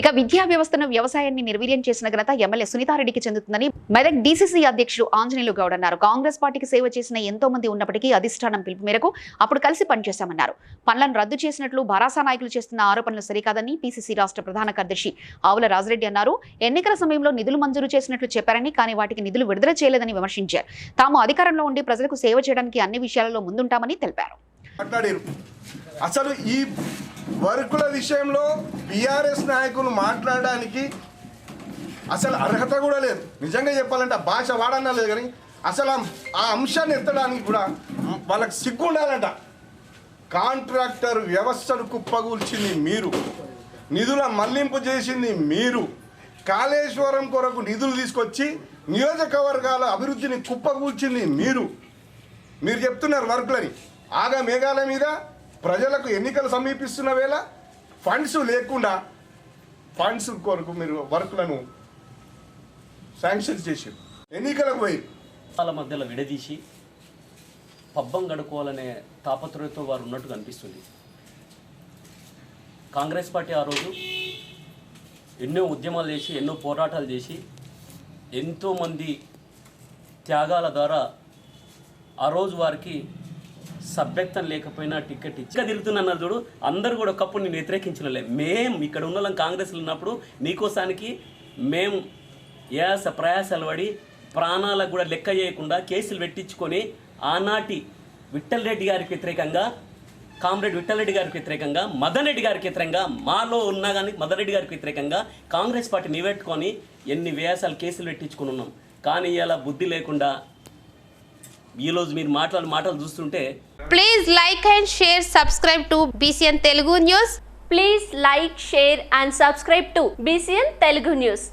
ఇక విద్యా వ్యవస్థను వ్యవసాయాన్ని నిర్వీర్యం చేసిన ఘనత ఎమ్మెల్యే సునీతారెడ్డికి చెందుతుందని మెదక్ డీసీసీ అధ్యక్షుడు ఆంజనేయులు గౌడ్ అన్నారు. కాంగ్రెస్ పార్టీకి సేవ చేసిన ఎంతో మంది ఉన్నప్పటికీ అధిష్టానం పిలుపు మేరకు అప్పుడు కలిసి పనిచేశామన్నారు. పనులను రద్దు చేసినట్లు భరాసా నాయకులు చేస్తున్న ఆరోపణలు సరికాదని పీసీసీ రాష్ట్ర ప్రధాన కార్యదర్శి ఆవుల రాజరెడ్డి అన్నారు. ఎన్నికల సమయంలో నిధులు మంజూరు చేసినట్లు చెప్పారని కానీ వాటికి నిధులు విడుదల చేయలేదని విమర్శించారు. తాము అధికారంలో ఉండి ప్రజలకు సేవ చేయడానికి అన్ని విషయాలలో ముందుంటామని తెలిపారు. అసలు ఈ వర్కుల విషయంలో బీఆర్ఎస్ నాయకులు మాట్లాడడానికి అసలు అర్హత కూడా లేదు. నిజంగా చెప్పాలంటే ఆ భాష వాడన్నా లేదు కానీ అసలు ఆ- అంశాన్ని ఎత్తడానికి కూడా వాళ్ళకి సిగ్గు ఉండాలంట. కాంట్రాక్టర్ వ్యవస్థను కుప్పగూల్చింది మీరు. నిధుల మళ్ళింపు చేసింది మీరు. కాళేశ్వరం కొరకు నిధులు తీసుకొచ్చి నియోజకవర్గాల అభివృద్ధిని కుప్పగూల్చింది మీరు. మీరు చెప్తున్నారు వర్కులని. ఆగా మేఘాల మీద ప్రజలకు ఎన్నికలు సమీపిస్తున్న వేళ ఫండ్స్ లేకుండా ఫండ్స్ కొరకు మీరు వర్క్లను శాంక్షన్ చేసి ఎన్నికలకు పోయి వాళ్ళ మధ్యలో విడదీసి పబ్బం గడుకోవాలనే తాపత్రయంతో వారు ఉన్నట్టు కనిపిస్తుంది. కాంగ్రెస్ పార్టీ ఆ రోజు ఎన్నో ఉద్యమాలు చేసి ఎన్నో పోరాటాలు చేసి ఎంతోమంది త్యాగాల ద్వారా ఆ రోజు వారికి సభ్యత్వం లేకపోయినా టికెట్ ఇచ్చి తిరుగుతున్నా చూడు అందరూ కూడా ఒకప్పుడు నేను వ్యతిరేకించలే మేం ఇక్కడ ఉన్న వాళ్ళం కాంగ్రెస్లో ఉన్నప్పుడు నీకోసానికి మేం యాస ప్రయాసాలు పడి ప్రాణాలకు కూడా లెక్క చేయకుండా కేసులు పెట్టించుకొని ఆనాటి విఠల్ రెడ్డి గారికి వ్యతిరేకంగా కామ్రేడ్ విఠల్ రెడ్డి గారికి వ్యతిరేకంగా మదన్ రెడ్డి గారికి వ్యతిరేకంగా మాలో ఉన్నా కానీ మదన్ రెడ్డి గారికి వ్యతిరేకంగా కాంగ్రెస్ పార్టీ నిలబెట్టుకొని ఎన్ని వ్యాసాలు కేసులు పెట్టించుకుని ఉన్నాం. కానీ ఇలా బుద్ధి లేకుండా ఈరోజు మీరు మాట్లాడిన మాటలు చూస్తుంటే please like and share subscribe to BCN Telugu news please like share and subscribe to BCN Telugu news